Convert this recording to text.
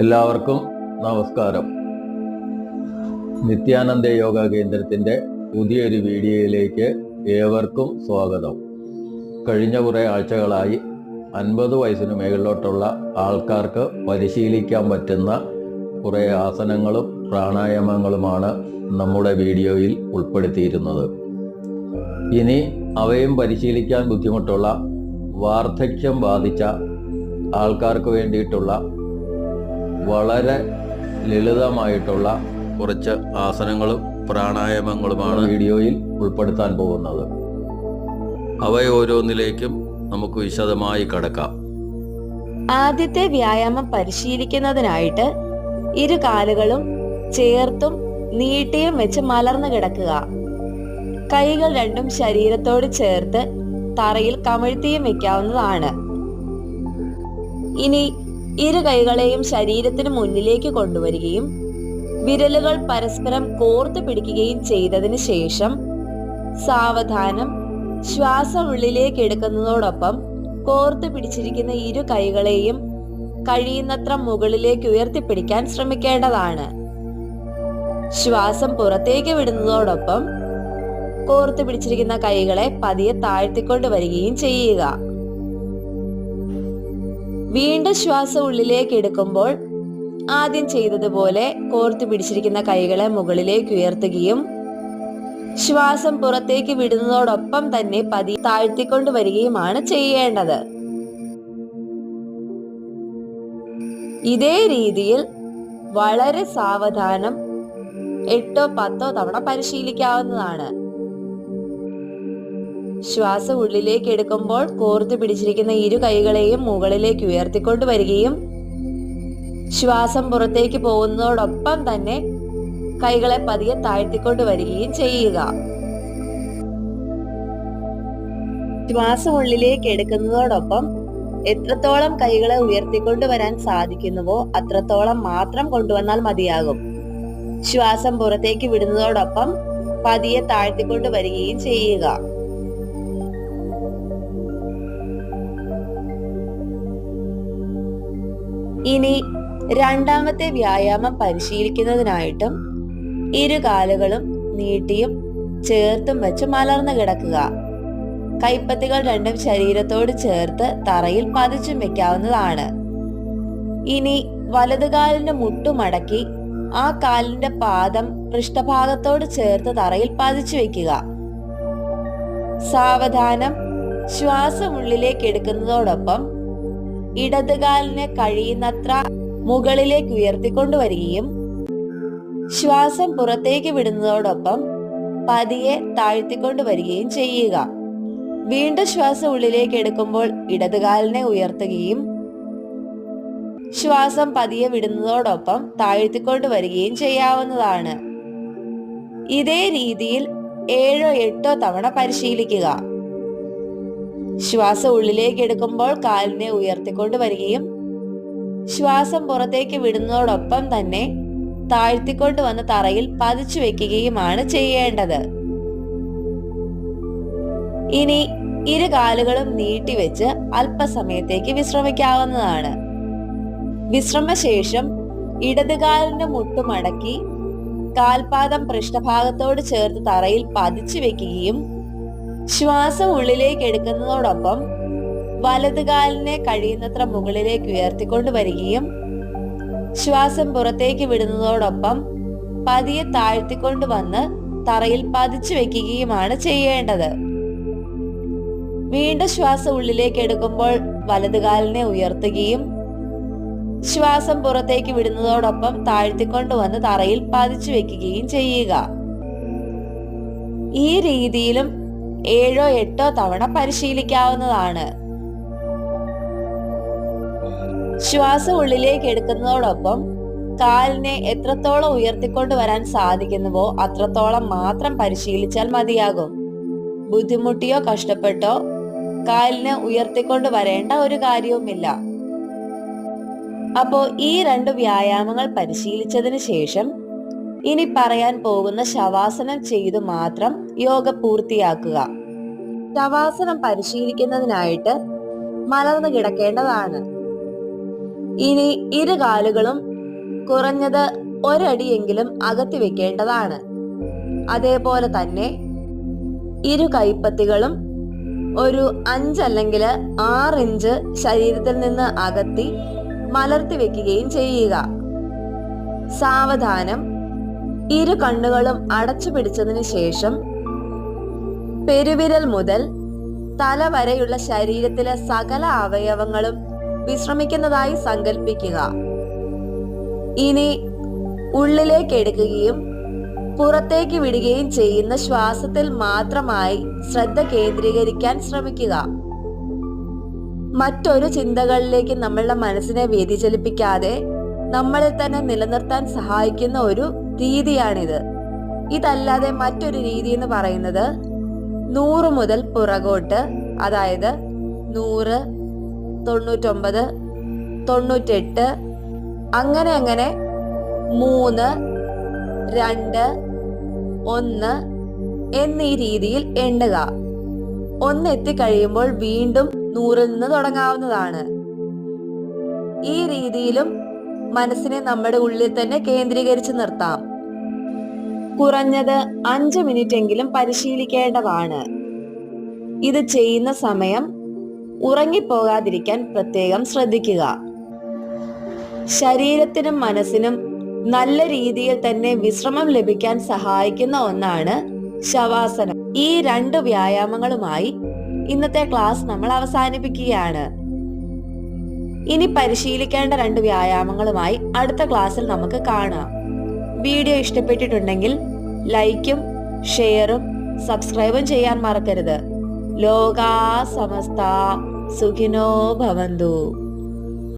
എല്ലാവർക്കും നമസ്കാരം. നിത്യാനന്ദ യോഗ കേന്ദ്രത്തിന്റെ പുതിയൊരു വീഡിയോയിലേക്ക് ഏവർക്കും സ്വാഗതം. കഴിഞ്ഞ കുറേ ആഴ്ചകളായി അൻപത് വയസ്സിന് മുകളിലോട്ടുള്ള ആൾക്കാർക്ക് പരിശീലിക്കാൻ പറ്റുന്ന കുറേ ആസനങ്ങളും പ്രാണായാമങ്ങളുമാണ് നമ്മുടെ വീഡിയോയിൽ ഉൾപ്പെടുത്തിയിരുന്നത്. ഇനി അവയും പരിശീലിക്കാൻ ബുദ്ധിമുട്ടുള്ള വാർദ്ധക്യം ബാധിച്ച ആൾക്കാർക്ക് വേണ്ടിയിട്ടുള്ള വളരെ ലളിതമായിട്ടുള്ള കുറച്ച് ആസനങ്ങളും പ്രാണായാമങ്ങളുമാണ് വീഡിയോയിൽ ഉൾപ്പെടുത്താൻ പോകുന്നത്. അവയോരോന്നിലേക്കും നമുക്ക് വിശദമായി കടക്കാം. ആദ്യത്തെ വ്യായാമം പരിശീലിക്കുന്നതിനായിട്ട് ഇരു കാലുകളും ചേർത്തും നീട്ടിയും വെച്ച് മലർന്നു കിടക്കുക. കൈകൾ രണ്ടും ശരീരത്തോട് ചേർത്ത് തറയിൽ കമഴ്ത്തിയും വെക്കാവുന്നതാണ്. ഇനി ഇരു കൈകളെയും ശരീരത്തിന് മുന്നിലേക്ക് കൊണ്ടുവരികയും വിരലുകൾ പരസ്പരം കോർത്തു പിടിക്കുകയും ചെയ്തതിന് ശേഷം സാവധാനം ശ്വാസം ഉള്ളിലേക്ക് എടുക്കുന്നതോടൊപ്പം കോർത്തു പിടിച്ചിരിക്കുന്ന ഇരു കൈകളെയും കഴിയുന്നത്ര മുകളിലേക്ക് ഉയർത്തിപ്പിടിക്കാൻ ശ്രമിക്കേണ്ടതാണ്. ശ്വാസം പുറത്തേക്ക് വിടുന്നതോടൊപ്പം കോർത്തു പിടിച്ചിരിക്കുന്ന കൈകളെ പതിയെ താഴ്ത്തിക്കൊണ്ട് വരികയും ചെയ്യുക. വീണ്ടും ശ്വാസം ഉള്ളിലേക്ക് എടുക്കുമ്പോൾ ആദ്യം ചെയ്തതുപോലെ കോർത്തു പിടിച്ചിരിക്കുന്ന കൈകളെ മുകളിലേക്ക് ഉയർത്തുകയും ശ്വാസം പുറത്തേക്ക് വിടുന്നതോടൊപ്പം തന്നെ പതി താഴ്ത്തിക്കൊണ്ട് വരികയുമാണ് ചെയ്യേണ്ടത്. ഇതേ രീതിയിൽ വളരെ സാവധാനം എട്ടോ പത്തോ തവണ പരിശീലിക്കാവുന്നതാണ്. ശ്വാസം ഉള്ളിലേക്ക് എടുക്കുമ്പോൾ കോർത്തു പിടിച്ചിരിക്കുന്ന ഇരു കൈകളെയും മുകളിലേക്ക് ഉയർത്തിക്കൊണ്ട് വരികയും ശ്വാസം പുറത്തേക്ക് പോകുന്നതോടൊപ്പം തന്നെ കൈകളെ പതിയെ താഴ്ത്തിക്കൊണ്ട് വരികയും ചെയ്യുക. ശ്വാസം ഉള്ളിലേക്ക് എടുക്കുന്നതോടൊപ്പം എത്രത്തോളം കൈകളെ ഉയർത്തിക്കൊണ്ട് വരാൻ സാധിക്കുന്നുവോ അത്രത്തോളം മാത്രം കൊണ്ടുവന്നാൽ മതിയാകും. ശ്വാസം പുറത്തേക്ക് വിടുന്നതോടൊപ്പം പതിയെ താഴ്ത്തിക്കൊണ്ട് വരികയും ചെയ്യുക. ഇനി രണ്ടാമത്തെ വ്യായാമം പരിശീലിക്കുന്നതിനായിട്ടും ഇരു കാലുകളും നീട്ടിയും ചേർത്തും വെച്ച് മലർന്നു കിടക്കുക. കൈപ്പത്തികൾ രണ്ടും ശരീരത്തോട് ചേർത്ത് തറയിൽ പതിച്ചും വെക്കാവുന്നതാണ്. ഇനി വലതുകാലിന്റെ മുട്ടുമടക്കി ആ കാലിന്റെ പാദം പൃഷ്ഠഭാഗത്തോട് ചേർത്ത് തറയിൽ പതിച്ചു വെക്കുക. സാവധാനം ശ്വാസം ഉള്ളിലേക്ക് എടുക്കുന്നതോടൊപ്പം ഇടതുകാലിനെ കഴിയുന്നത്ര മുകളിലേക്ക് ഉയർത്തിക്കൊണ്ടുവരികയും ശ്വാസം പുറത്തേക്ക് വിടുന്നതോടൊപ്പം പതിയെ താഴ്ത്തിക്കൊണ്ടുവരികയും ചെയ്യുക. വീണ്ടും ശ്വാസം ഉള്ളിലേക്ക് എടുക്കുമ്പോൾ ഇടതുകാലിനെ ഉയർത്തുകയും ശ്വാസം പതിയെ വിടുന്നതോടൊപ്പം താഴ്ത്തിക്കൊണ്ട് വരികയും ചെയ്യാവുന്നതാണ്. ഇതേ രീതിയിൽ ഏഴോ എട്ടോ തവണ പരിശീലിക്കുക. ശ്വാസം ഉള്ളിലേക്ക് എടുക്കുമ്പോൾ കാലിനെ ഉയർത്തിക്കൊണ്ട് വരികയും ശ്വാസം പുറത്തേക്ക് വിടുന്നതോടൊപ്പം തന്നെ താഴ്ത്തിക്കൊണ്ട് വന്ന് തറയിൽ പതിച്ചു വെക്കുകയുമാണ് ചെയ്യേണ്ടത്. ഇനി ഇരു കാലുകളും നീട്ടിവെച്ച് അല്പസമയത്തേക്ക് വിശ്രമിക്കാവുന്നതാണ്. വിശ്രമശേഷം ഇടതുകാലിന്റെ മുട്ടുമടക്കി കാൽപാദം പൃഷ്ഠഭാഗത്തോട് ചേർത്ത് തറയിൽ പതിച്ചു വെക്കുകയും ശ്വാസം ഉള്ളിലേക്ക് എടുക്കുന്നതോടൊപ്പം വലതുകാലിനെ കഴിയുന്നത്ര മുകളിലേക്ക് ഉയർത്തിക്കൊണ്ട് വരികയും ശ്വാസം പുറത്തേക്ക് വിടുന്നതോടൊപ്പം പതിയെ താഴ്ത്തിക്കൊണ്ട് വന്ന് തറയിൽ പതിച്ചു വെക്കുകയുമാണ് ചെയ്യേണ്ടത്. വീണ്ടും ശ്വാസം ഉള്ളിലേക്ക് എടുക്കുമ്പോൾ വലതുകാലിനെ ഉയർത്തുകയും ശ്വാസം പുറത്തേക്ക് വിടുന്നതോടൊപ്പം താഴ്ത്തിക്കൊണ്ട് വന്ന് തറയിൽ പതിച്ചു വെക്കുകയും ചെയ്യുക. ഈ രീതിയിലും ഏഴോ എട്ടോ തവണ പരിശീലിക്കാവുന്നതാണ്. ശ്വാസം ഉള്ളിലേക്ക് എടുക്കുന്നതോടൊപ്പം കാലിനെ എത്രത്തോളം ഉയർത്തിക്കൊണ്ട് വരാൻ സാധിക്കുന്നുവോ അത്രത്തോളം മാത്രം പരിശീലിച്ചാൽ മതിയാകും. ബുദ്ധിമുട്ടിയോ കഷ്ടപ്പെട്ടോ കാലിനെ ഉയർത്തിക്കൊണ്ട് വരേണ്ട ഒരു കാര്യവുമില്ല. അപ്പോ ഈ രണ്ട് വ്യായാമങ്ങൾ പരിശീലിച്ചതിന് ശേഷം ഇനി പറയാൻ പോകുന്ന ശവാസനം ചെയ്തു മാത്രം യോഗ പൂർത്തിയാക്കുക. ശവാസനം പരിശീലിക്കുന്നതിനായിട്ട് മലർന്നു കിടക്കേണ്ടതാണ്. ഇനി ഇരു കാലുകളും കുറഞ്ഞത് ഒരടിയെങ്കിലും അകത്തി വെക്കേണ്ടതാണ്. അതേപോലെ തന്നെ ഇരു കൈപ്പത്തികളും ഒരു അഞ്ചല്ലെങ്കിൽ ആറ് ഇഞ്ച് ശരീരത്തിൽ നിന്ന് അകത്തി മലർത്തി വെക്കുകയും ചെയ്യുക. സാവധാനം ഇരു കണ്ണുകളും അടച്ചു പിടിച്ചതിന് ശേഷം പെരുവിരൽ മുതൽ തല വരെയുള്ള ശരീരത്തിലെ സകല അവയവങ്ങളും വിശ്രമിക്കുന്നതായി സങ്കല്പിക്കുക ഇനി ഉള്ളിലേക്ക് എടുക്കുകയും പുറത്തേക്ക് വിടുകയും ചെയ്യുന്ന ശ്വാസത്തിൽ മാത്രമായി ശ്രദ്ധ കേന്ദ്രീകരിക്കാൻ ശ്രമിക്കുക. മറ്റൊരു ചിന്തകളിലേക്ക് നമ്മളുടെ മനസ്സിനെ വ്യതിചലിപ്പിക്കാതെ നമ്മളിൽ തന്നെ നിലനിർത്താൻ സഹായിക്കുന്ന ഒരു രീതിയാണിത്. ഇതല്ലാതെ മറ്റൊരു രീതി എന്ന് പറയുന്നത് നൂറ് മുതൽ പുറകോട്ട് അതായത് നൂറ് തൊണ്ണൂറ്റൊമ്പത് തൊണ്ണൂറ്റെട്ട് അങ്ങനെ അങ്ങനെ മൂന്ന് രണ്ട് ഒന്ന് എന്നീ രീതിയിൽ എണ്ണുക. ഒന്ന് എത്തിക്കഴിയുമ്പോൾ വീണ്ടും നൂറിൽ നിന്ന് തുടങ്ങാവുന്നതാണ്. ഈ രീതിയിലും മനസ്സിനെ നമ്മുടെ ഉള്ളിൽ തന്നെ കേന്ദ്രീകരിച്ച് നിർത്താം. കുറഞ്ഞത് അഞ്ച് മിനിറ്റ് എങ്കിലും പരിശീലിക്കേണ്ടതാണ്. ഇത് ചെയ്യുന്ന സമയം ഉറങ്ങിപ്പോകാതിരിക്കാൻ പ്രത്യേകം ശ്രദ്ധിക്കുക. ശരീരത്തിനും മനസ്സിനും നല്ല രീതിയിൽ തന്നെ വിശ്രമം ലഭിക്കാൻ സഹായിക്കുന്ന ഒന്നാണ് ശവാസനം. ഈ രണ്ട് വ്യായാമങ്ങളുമായി ഇന്നത്തെ ക്ലാസ് നമ്മൾ അവസാനിപ്പിക്കുകയാണ്. ഇനി പരിശീലിക്കേണ്ട രണ്ട് വ്യായാമങ്ങളുമായി അടുത്ത ക്ലാസ്സിൽ നമുക്ക് കാണാം. വീഡിയോ ഇഷ്ടപ്പെട്ടിട്ടുണ്ടെങ്കിൽ ലൈക്കും ഷെയറും സബ്സ്ക്രൈബും ചെയ്യാൻ മറക്കരുത്. ലോകാ സമസ്ത സുഖിനോ ഭവന്തു.